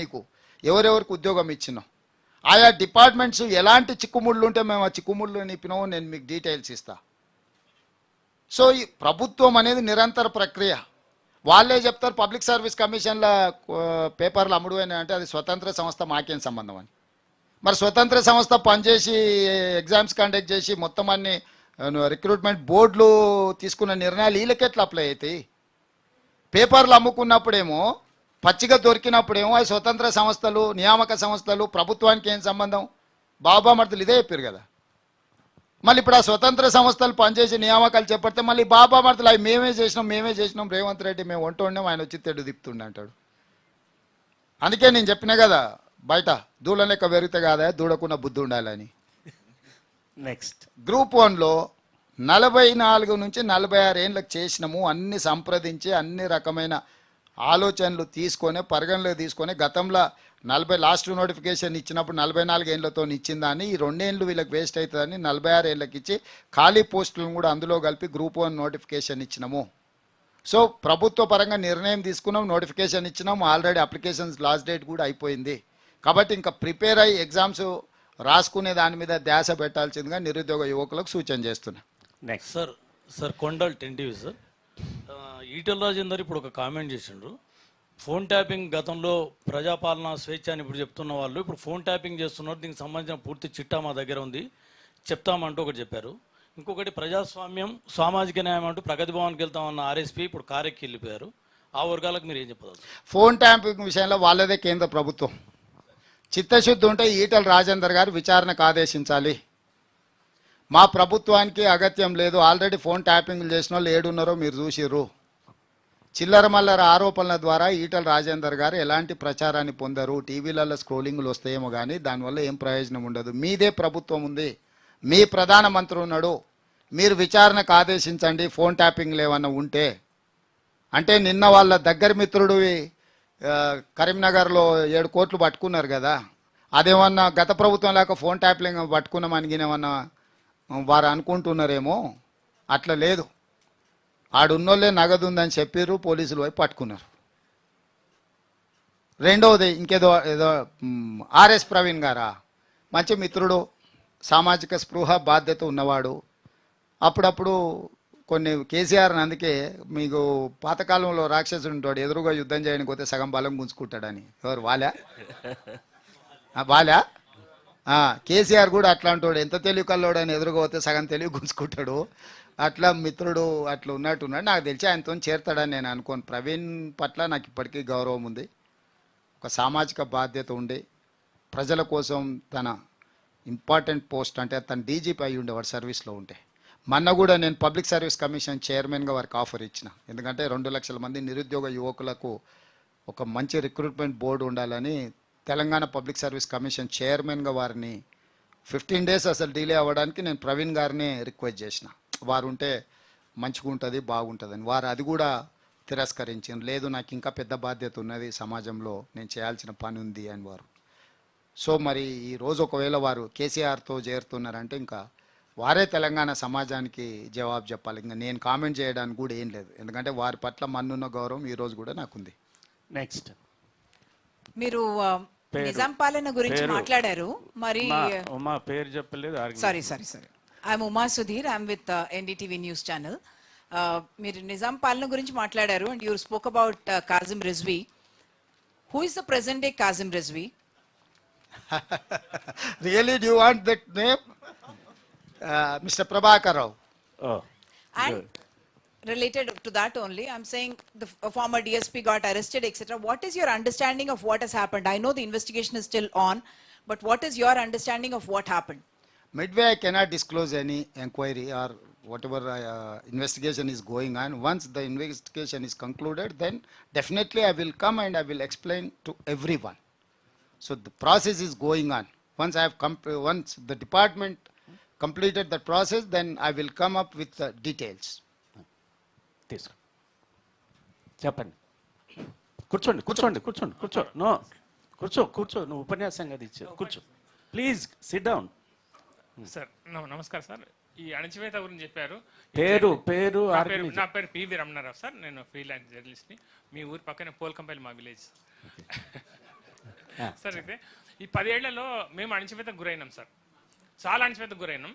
నీకు. ఎవరెవరికి ఉద్యోగం ఇచ్చినాం. ఆయా డిపార్ట్మెంట్స్ ఎలాంటి చిక్కుముళ్ళు ఉంటే మేము ఆ చిక్కుముళ్ళు నిప్పినామో నేను మీకు డీటెయిల్స్ ఇస్తా. సో ఈ ప్రభుత్వం అనేది నిరంతర ప్రక్రియ. వాళ్ళే చెప్తారు పబ్లిక్ సర్వీస్ కమిషన్ల పేపర్లు అమ్ముడు అంటే అది స్వతంత్ర సంస్థ మాకేం సంబంధం అని. మరి స్వతంత్ర సంస్థ పనిచేసి ఎగ్జామ్స్ కండక్ట్ చేసి మొత్తం అన్ని రిక్రూట్మెంట్ బోర్డులు తీసుకున్న నిర్ణయాలు వీళ్ళకి ఎట్లా అప్లై అవుతాయి? పేపర్లు అమ్ముకున్నప్పుడేమో పచ్చిగా దొరికినప్పుడేమో అవి స్వతంత్ర సంస్థలు నియామక సంస్థలు ప్రభుత్వానికి ఏం సంబంధం? బాబా మర్దులు ఇదే చెప్పారు కదా. మళ్ళీ ఇప్పుడు ఆ స్వతంత్ర సంస్థలు పనిచేసి నియామకాలు చేపడితే మళ్ళీ బాబా మర్దులు అవి మేమే చేసినాం మేమే చేసినాం రేవంత్ రెడ్డి మేము వంట వండాం ఆయన వచ్చి తెడ్డు తిప్పుతుండే అంటాడు. అందుకే నేను చెప్పినా కదా బయట దూడ లెక్క పెరిగితే కాదా దూడకున్న బుద్ధి ఉండాలని. నెక్స్ట్ గ్రూప్ వన్లో నలభై నాలుగు నుంచి నలభై ఆరు ఏళ్ళకి చేసినాము అన్ని సంప్రదించి అన్ని రకమైన ఆలోచనలు తీసుకొని పరిగణలోకి తీసుకొని గతంలో నలభై లాస్ట్ నోటిఫికేషన్ ఇచ్చినప్పుడు నలభై నాలుగు ఏళ్ళతో ఇచ్చిందని ఈ రెండేళ్ళు వీళ్ళకి వేస్ట్ అవుతుందని నలభై ఆరు ఏళ్ళకి ఇచ్చి ఖాళీ పోస్టులను కూడా అందులో కలిపి గ్రూప్ వన్ నోటిఫికేషన్ ఇచ్చినాము. సో ప్రభుత్వ పరంగా నిర్ణయం తీసుకున్నాం నోటిఫికేషన్ ఇచ్చినాం ఆల్రెడీ అప్లికేషన్స్ లాస్ట్ డేట్ కూడా అయిపోయింది. కాబట్టి ఇంకా ప్రిపేర్ అయ్యి ఎగ్జామ్స్ రాసుకునే దాని మీద ధ్యాస పెట్టాల్సిందిగా నిరుద్యోగ యువకులకు సూచన చేస్తున్నా. Next sir sir Kondal ten TV sir Etela Rajender ఇప్పుడు ఒక కామెంట్ చేసిండ్రు ఫోన్ ట్యాపింగ్ గతంలో ప్రజాపాలన స్వేచ్ఛ అని ఇప్పుడు చెప్తున్న వాళ్ళు ఇప్పుడు ఫోన్ ట్యాపింగ్ చేస్తున్నారు దీనికి సంబంధించిన పూర్తి చిట్టా మా దగ్గర ఉంది. చెప్తామంటూ ఒకటి చెప్పారు. ఇంకొకటి ప్రజాస్వామ్యం సామాజిక న్యాయం అంటూ ప్రగతి భవన్కి వెళ్తామన్న ఆర్ఎస్పీ ఇప్పుడు కారెక్కి వెళ్ళిపోయారు. ఆ వర్గాలకు మీరు ఏం చెప్పదలుచు ఫోన్ ట్యాంపింగ్ విషయంలో వాళ్ళదే కేంద్ర ప్రభుత్వం. చిత్తశుద్ధి ఉంటే ఈటల రాజేందర్ గారు విచారణకు ఆదేశించాలి. మా ప్రభుత్వానికి అగత్యం లేదు. ఆల్రెడీ ఫోన్ ట్యాపింగ్లు చేసిన వాళ్ళు ఏడున్నారో మీరు చూసిర్రు. చిల్లర మల్లర ఆరోపణల ద్వారా ఈటల రాజేందర్ గారు ఎలాంటి ప్రచారాన్ని పొందరు? టీవీలలో స్క్రోలింగ్లు వస్తాయేమో కానీ దానివల్ల ఏం ప్రయోజనం ఉండదు. మీదే ప్రభుత్వం ఉంది. మీ ప్రధానమంత్రి ఉన్నాడు. మీరు విచారణకు ఆదేశించండి. ఫోన్ ట్యాపింగ్లు ఏమన్నా ఉంటే. అంటే నిన్న వాళ్ళ దగ్గర మిత్రుడు కరీంనగర్లో ఏడు కోట్లు పట్టుకున్నారు కదా. అదేమన్నా గత ప్రభుత్వం లేక ఫోన్ ట్యాపింగ్ పట్టుకున్నామని ఏమన్నా వారు అనుకుంటున్నారేమో? అట్లా లేదు. ఆడున్నోళ్ళే నగదు ఉందని చెప్పారు పోలీసులు పోయి పట్టుకున్నారు. రెండవది ఇంకేదో ఏదో ఆర్ఎస్ ప్రవీణ్ గారా? మంచి మిత్రుడు సామాజిక స్పృహ బాధ్యత ఉన్నవాడు. అప్పుడప్పుడు కొన్ని కేసీఆర్ అందుకే మీకు పాతకాలంలో రాక్షసుడు ఉంటాడు ఎదురుగా యుద్ధం చేయడానికి పోతే సగం బలం గుంజుకుంటాడని. ఎవరు వాలా? ఆ, వాలా? కేసీఆర్ కూడా అట్లాంటోడు. ఎంత తెలివి కల్లోడు ఎదురుగా పోతే సగం తెలివి గుంజుకుంటాడు. అట్లా మిత్రుడు అట్లా ఉన్నట్టున్నాడు నాకు తెలిసి ఆయనతో చేరుతాడని నేను అనుకోను. ప్రవీణ్ పట్ల నాకు ఇప్పటికీ గౌరవం ఉంది. ఒక సామాజిక బాధ్యత ఉండి ప్రజల కోసం తన ఇంపార్టెంట్ పోస్ట్ అంటే తన డీజీపీ అయి ఉండేవాడు సర్వీస్లో ఉంటే. మొన్న కూడా నేను పబ్లిక్ సర్వీస్ కమిషన్ చైర్మన్గా వారికి ఆఫర్ ఇచ్చిన. ఎందుకంటే రెండు లక్షల మంది నిరుద్యోగ యువకులకు ఒక మంచి రిక్రూట్మెంట్ బోర్డు ఉండాలని తెలంగాణ పబ్లిక్ సర్వీస్ కమిషన్ చైర్మన్గా వారిని ఫిఫ్టీన్ డేస్ అసలు డిలే అవ్వడానికి నేను ప్రవీణ్ గారిని రిక్వెస్ట్ చేసిన. వారు ఉంటే మంచిగా ఉంటుంది బాగుంటుందని. వారు అది కూడా తిరస్కరించారు లేదు నాకు ఇంకా పెద్ద బాధ్యత ఉన్నది సమాజంలో నేను చేయాల్సిన పని ఉంది అని వారు. సో మరి ఈ రోజు ఒకవేళ వారు కేసీఆర్తో చేరుతున్నారంటే ఇంకా వారే తెలంగాణ సమాజానికి జవాబు చెప్పాలి. ఇంకా నేను కామెంట్ చేయడానికి కూడా ఏం లేదు. ఎందుకంటే వారి పట్ల మన్నున్న గౌరవం ఈ రోజు కూడా నాకుంది. నెక్స్ట్. మీరు. నిజాం పాలన గురించి. మాట్లాడారు మరి మా పేరు చెప్పలేదు. Sorry sorry sorry I'm Uma Sudheer I'm with NDTV news channel మీరు నిజాం పాలన గురించి మాట్లాడారు and you spoke about Kazim Rizvi who is the present day Kazim Rizvi really do want that name mister Prabhakar Rao And good. Related to that only, I'm saying the former DSP got arrested, etc. What is your understanding of what has happened? I know the investigation is still on, but what is your understanding of what happened? Midway, I cannot disclose any inquiry or whatever uh, investigation is going on. Once the investigation is concluded, then definitely I will come and I will explain to everyone. So the process is going on. Once I have comp- once the department completed the process, then I will come up with the details. తీసుకో. చెప్పండి. కూర్చోండి కూర్చోండి కూర్చోండి కూర్చో. No. కూర్చో కూర్చో. నువ్వు ఉపన్యాసం కదా ఇచ్చావు. కూర్చో. ప్లీజ్ సిట్ డౌన్ సార్ నమ- నమస్కారం సార్ ఈ అణచివేత గురించి చెప్పారు. పేరు పేరు నా పేరు ఆర్గనైజేషన్ నా పేరు పివి రమణారావు సార్ నేను ఫ్రీలాన్స్ జర్నలిస్ట్ని. మీ ఊరి పక్కనే పోల్కంపల్లి మా విలేజ్. సార్ అయితే ఈ పదేళ్ళలో మేము అణచివేతకు గురైనాం సార్ చాలా అణచివేతకు గురైనాం.